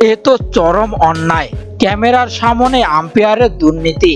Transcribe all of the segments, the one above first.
এ তো চরম অন্যায়। ক্যামেরার সামনে আম্পায়ারের দুর্নীতি।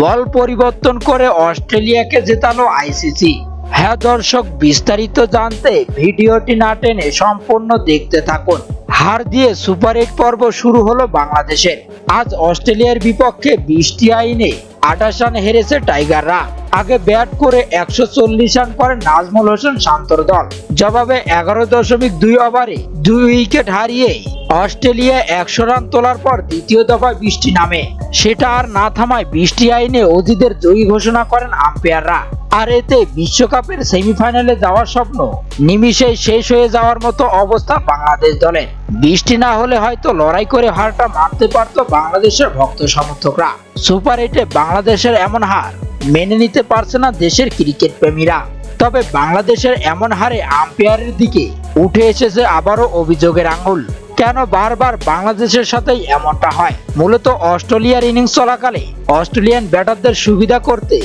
বল পরিবর্তন করে অস্ট্রেলিয়াকে জেতালো আইসিসি। হ্যাঁ দর্শক, বিস্তারিত জানতে ভিডিওটি না টেনে সম্পূর্ণ দেখতে থাকুন। হার দিয়ে সুপার এইট পর্ব শুরু হলো বাংলাদেশের। আজ অস্ট্রেলিয়ার বিপক্ষে বৃষ্টি আইনে আঠাশ রান হেরেছে টাইগাররা। আগে ব্যাট করে একশো চল্লিশ রান করে নাজমুল হোসেন শান্তর দল। জবাবে এগারো দশমিক দুই ওভারে দুই উইকেট হারিয়ে অস্ট্রেলিয়া একশো রান তোলার পর দ্বিতীয় দফায় বৃষ্টি নামে। সেটা আর না থামায় বৃষ্টি আইনে অজিদের জয়ী ঘোষণা করেন আম্পায়াররা। আর এতে বিশ্বকাপের সেমিফাইনালে যাওয়ার স্বপ্ন নিমিষেই শেষ হয়ে যাওয়ার মতো অবস্থা বাংলাদেশ দলের। বৃষ্টি না হলে হয়তো লড়াই করে হারটা মানতে পারত বাংলাদেশের ভক্ত সমর্থকরা। সুপার এইটে বাংলাদেশের এমন হার মেনে নিতে পারছে না দেশের ক্রিকেট প্রেমীরা। তবে বাংলাদেশের এমন হারে আম্পায়ারের দিকে উঠে এসেছে আবারও অভিযোগের আঙুল। কেন বারবার বাংলাদেশের সাথেই এমনটা হয়? মূলত অস্ট্রেলিয়ার ইনিংস চলাকালে অস্ট্রেলিয়ান ব্যাটারদের সুবিধা করতে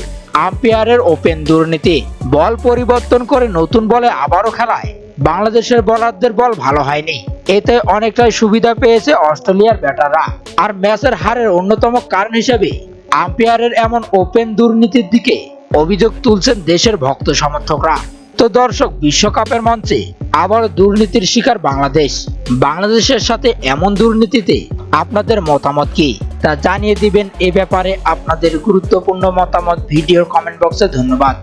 আম্পায়ারের ওপেন দুর্নীতি, বল পরিবর্তন করে নতুন বলে আবারও খেলায়। বাংলাদেশের বলারদের বল ভালো হয়নি। এতে অনেকটাই সুবিধা পেয়েছে অস্ট্রেলিয়ার ব্যাটাররা। আর ম্যাচের হারের অন্যতম কারণ হিসেবে আম্পায়ারের এমন ওপেন দুর্নীতির দিকে অভিযোগ তুলছেন দেশের ভক্ত সমর্থকরা। তো দর্শক, বিশ্বকাপের মঞ্চে আবার দুর্নীতির শিকার বাংলাদেশ। বাংলাদেশের সাথে এমন দুর্নীতিতে আপনাদের মতামত কি? তা জানিয়ে দিবেন এ ব্যাপারে আপনাদের গুরুত্বপূর্ণ মতামত। ভিডিওর কমেন্ট বক্সে ধন্যবাদ।